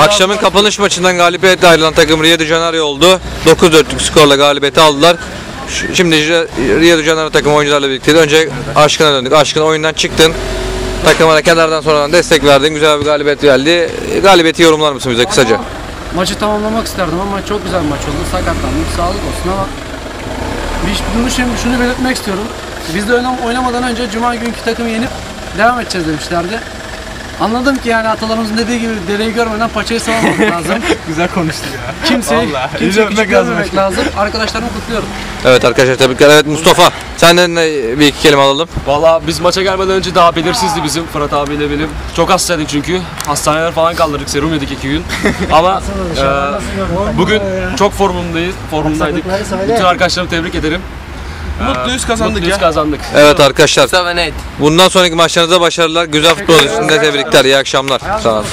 Akşamın kapanış maçından galibiyetle ayrılan takım Rio de Janeiro oldu. 9-4'lük skorla galibiyeti aldılar. Şimdi Rio de Janeiro takım oyuncularla birlikte önce Aşkın'a döndük. Aşkın oyundan çıktın. Takımına kenardan sonradan destek verdin. Güzel bir galibiyet geldi. Galibiyeti yorumlar mısın bize kısaca? Maçı tamamlamak isterdim ama çok güzel maç oldu. Sakatlandım. Sağlık olsun ama bir, bunu şimdi şunu belirtmek istiyorum. Biz de oynam- oynamadan önce Cuma günkü takımı yenip devam edeceğiz demişlerdi. Anladım ki yani atalarımızın dediği gibi dereyi görmeden paçayı savunmamak lazım. Güzel konuştun ya. Kimseyi, Vallahi. kimseyi küçük lazım görmemek lazım. Arkadaşlarımı kutluyorum. Evet arkadaşlar tebrikler. Evet Mustafa senden de bir iki kelime alalım. Valla biz maça gelmeden önce daha belirsizdi bizim Fırat abiyle benim. Çok hastaydık çünkü. Hastaneler falan kaldırdık, serum yedik iki gün. Ama e, bugün çok formundayız, formundaydık. Bütün arkadaşlarımı tebrik ederim. Mutluyuz kazandık Mutluyuz ya. kazandık. Evet arkadaşlar. Bundan sonraki maçlarınızda başarılar. Güzel futbol için de tebrikler. İyi akşamlar. Sağ olun.